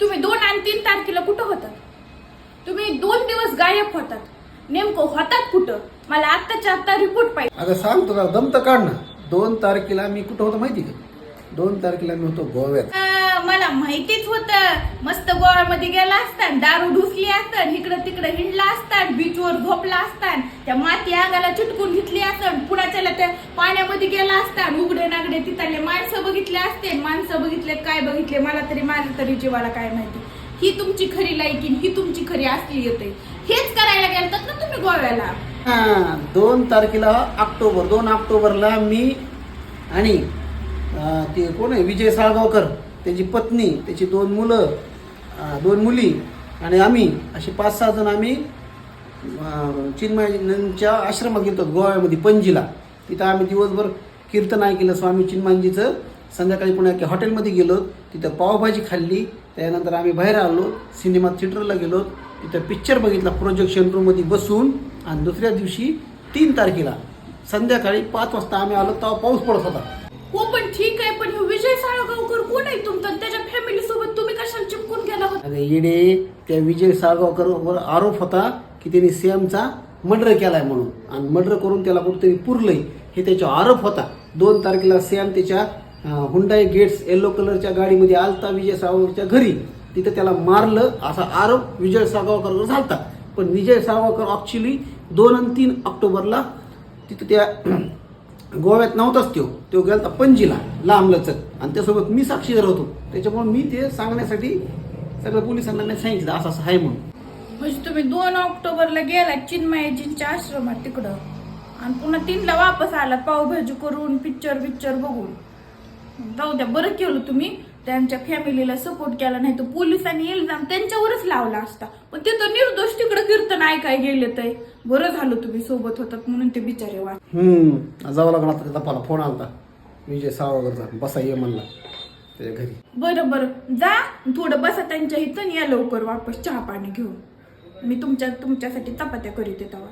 तुम्ही दोन आणि तीन तारखेला कुठं होतात? तुम्ही दोन दिवस गायब होतात. नेमकं होतात कुठं? मला आत्ताच्या आत्ता रिपोर्ट पाहिजे. अगं सांग तुला दम तर काढ ना. दोन तारखेला मी कुठं होतो माहिती का? दोन तारखेला मी होतो गोव्यात. मला माहितीच होतं. मस्त गोव्यामध्ये गेला असताना दारू ढुसली असतात इकडं तिकडं हिंडला असतात बीचवर झोपला असतात त्या माती आगाला चिटकून घेतली असतात पुण्याच्याला त्या पाण्यामध्ये गेला असतात उघडे नागडे तिथले माणसं बघितले असते माणसं बघितले काय बघितले मला तरी माझ्या तरी जीवाला काय माहिती. ही तुमची खरी लायकी ही तुमची खरी असली येते. हेच करायला गेलतात ना तुम्ही गोव्याला. दोन तारखेला ऑक्टोबर दोन ऑक्टोबरला मी आणि ते कोण आहे विजय साळगावकर. त्याची पत्नी त्याची दोन मुलं दोन मुली आणि आम्ही असे पाच सहा जण आम्ही अं, चिन्मयांच्या आश्रमात गेलो गोव्यामध्ये पणजीला. तिथं आम्ही दिवसभर कीर्तन ऐकलं स्वामी चिन्मांजीचं संध्याकाळी पुन्हा एका हॉटेलमध्ये गेलो तिथं पावभाजी खाल्ली त्यानंतर आम्ही बाहेर आलो सिनेमा थिएटरला गेलो तिथं पिक्चर बघितला प्रोजेक्शन रूममध्ये बसून आणि दुसऱ्या दिवशी तीन तारखेला संध्याकाळी पाच वाजता आम्ही आलो तेव्हा पाऊस पडत होता हो पण ठीक आहे पण हे विजय नाही तुमचा त्याच्या फॅमिली सोबत तुम्ही कशाला चिपकून गेला होता? अरे येडे त्या विजय साळगावकरवर आरोप होता की त्यांनी सीएमचा मर्डर केलाय म्हणून. आणि मर्डर करून त्याला कुठेतरी पुरलंय हे त्याचा आरोप होता. दोन तारखेला सीएम त्याच्या हुंडाई गेट्स येलो कलरच्या गाडीमध्ये आलता विजय साळगावकरच्या घरी. तिथं त्याला मारलं असा आरोप विजय साळगावकरवर झालता. पण विजय साळगावकर ॲक्च्युली दोन आणि तीन ऑक्टोबरला तिथं त्या गोव्यात नव्हताच तो तो गेला पणजीला लांब लचक. आणि त्यासोबत मी साक्षीदार होतो. त्याच्यामुळे मी ते सांगण्यासाठी सगळं पोलिसांना मी सांगितलं असं असं आहे म्हणून. म्हणजे तुम्ही दोन ऑक्टोबरला गेला चिन्मयजींच्या आश्रमात तिकडं. आणि पुन्हा तीनला वापस आलात पावभाजी करून पिक्चर पिक्चर बघून. जाऊ द्या बरं केलं तुम्ही. त्यांच्या फॅमिलीला सपोर्ट केला नाही तर पोलिसांनी इल्जाम त्यांच्यावरच लावला असता. पण ते तर निर्दोष तिकडं कीर्तन ऐकाय गेले तर बरं झालं तुम्ही सोबत होतात म्हणून ते बिचारे वा हम्म जावं लागणार आता मला फोन आलता. विजय सावरकरचा बसा ये म्हणला. त्याच्या घरी. बरं बरं. जा थोडं बसा त्यांच्या इथं आणि या लवकर वापस चहा पाणी घेऊन. मी तुमच्या तुमच्यासाठी चपात्या करीत येतावर